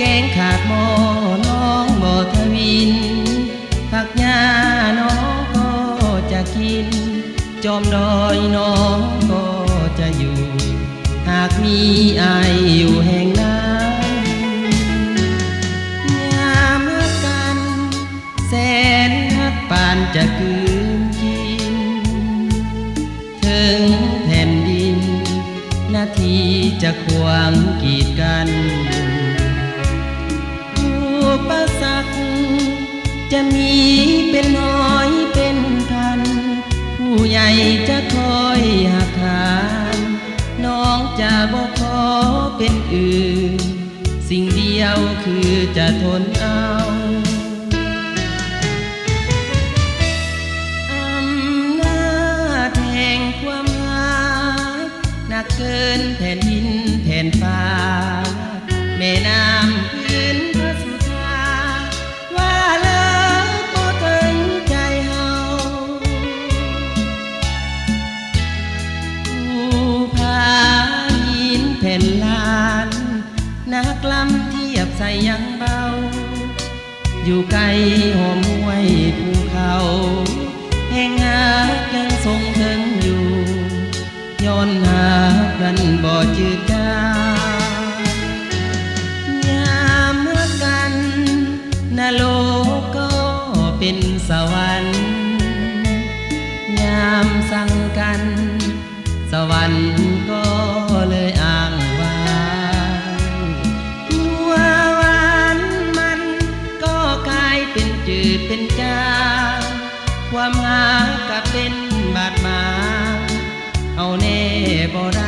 แกงขาดหมอน้องบ่ทวินผักหญ้าน้องก็จะกิน จอมดอยน้องก็จะอยู่ หากมีอายอยู่แห่งนั้นยามรักกัน แสนฮักปานจะคืนกิน ถึงแผ่นดิน นาทีจะควางกีดกัน ปสรรคจะมีเป็นน้อยเป็นพัน ผู้ใหญ่จะคอยหักหานน้องจะบอกขอเป็นอื่น สิ่งเดียวคือจะทนเอาอำนาจแห่งความรักหนักเกินแผ่นดินแผ่นฟ้าแม่น้ำ ใส่ยังเบา อยู่ไกลหอมห้วยภูเขาแห่งหากยังทรงถึงอยู่ ย้อนหากนั้นบ่จืดจางยามเมื่อกันนโลกก็เป็นสวรรค์ยามสั่งกัน สวรรค์ก็ จืดเป็นจางความหาก็เป็นบาดหมางเอาแน่บ่ได้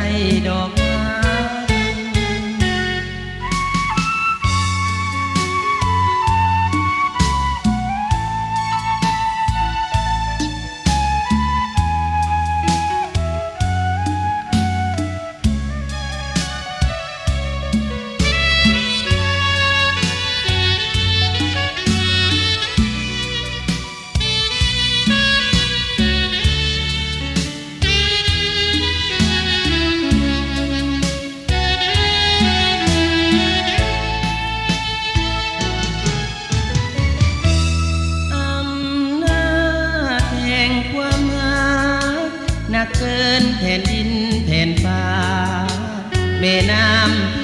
นักเกินแผ่นดินแผ่นฟ้าแม่น้ำ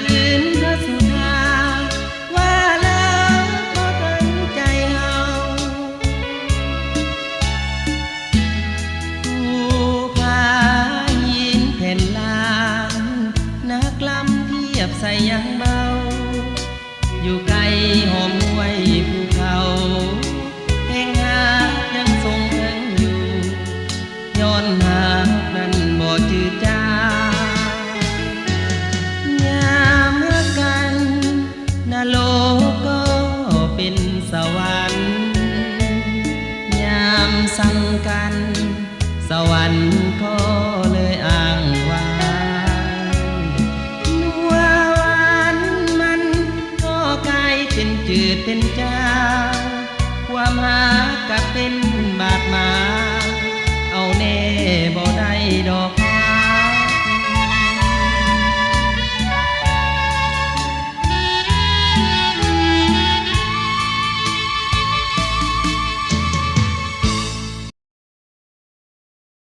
กัน สวรรค์ก็เ